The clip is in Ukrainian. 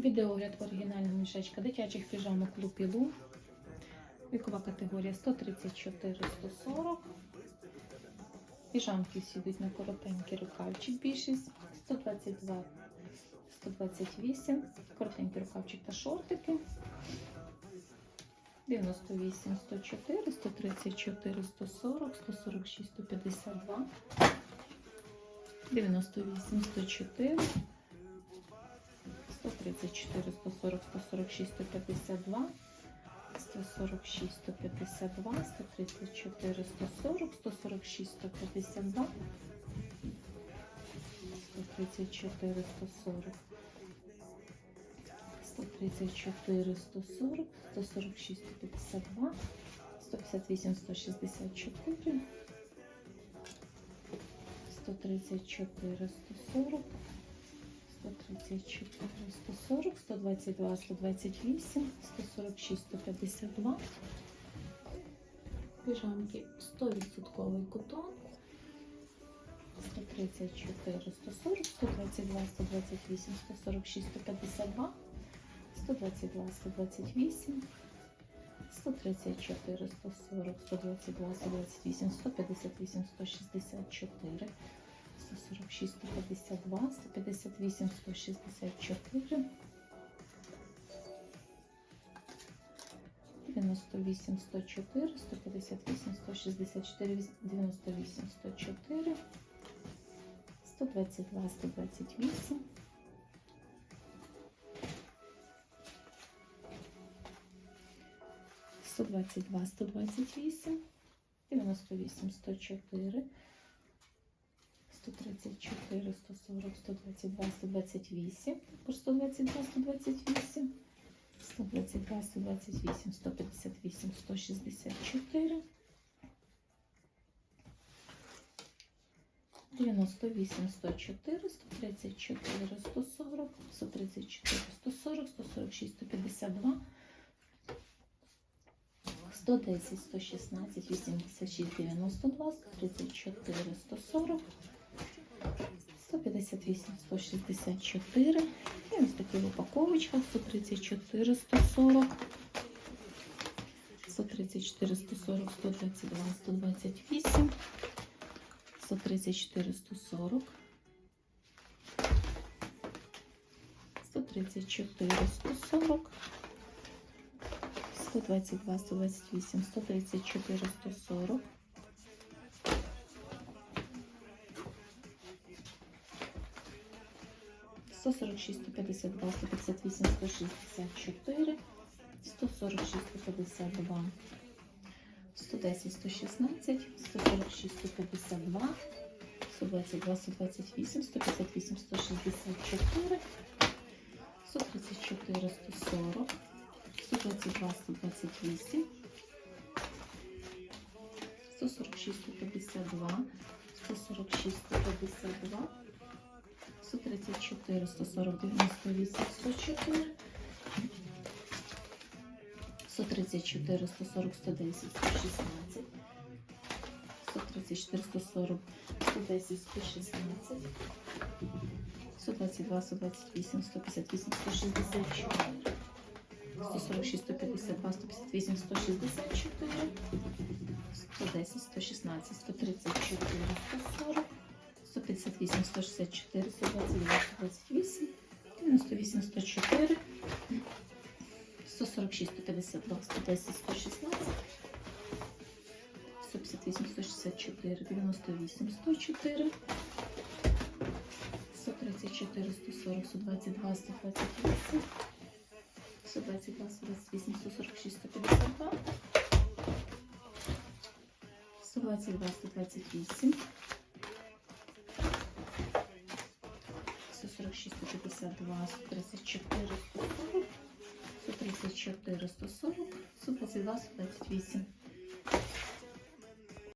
Відеогляд оригінального мішечка дитячих піжамок Лупілу. Вікова категорія 134-140. Піжамки всі на коротенький рукавчик більшість 122 128, коротенький рукавчик та шортики. 98, 104, 134, 140, 146, 152, 98, 104, 134, 140, 146, 152, 146, 152, 134, 140, 146, 152, 134, 140, 134, 140, 146, 152, 158, 164, 134, 140, 134, 140, 122, 128, 146, 152. Піжамки 100% котон. 134, 140, 122, 128, 146, 152, 122, 128, 134, 140, 122, 128, 158, 164, 146, 152, 158, 164, 98, 104, 158, 164, 98, 104, 122, 128, 122, 128, 98, 104, 134, 140, 122, 128, також 122, 128, 122, 128, 158, 164, 98, 104, 134, 140, 134, 140, 146, 152, 110, 116, 86, 92, 134, 140, 158, 164. І ось такі в упаковочках. 134, 140, 134, 140, 122, 128, 134, 140, 134, 140, 122, 128, 134, 140, 146, 152, 158, 164, 146, 152, 110, 116, 146, 152, 122, 128, 158, 164, 134, 140, 122, 128, 146, 152, 146, 152, 134, 140, 98, 104, 134, 140, 110, 116, 134, 140, 110, 116, 122, 128, 158, 164, 146, 152, 158, 164, 110, 116, 134, 140, 158, 164, 122, 128, 98, 104, 146, 152, 110, 116, 158, 164, 98, 104, 134, 140, 122, 128, 122, 128, 146, 152, 122, 128, 146, 152, 134, 140, 134, 140, 122, 128.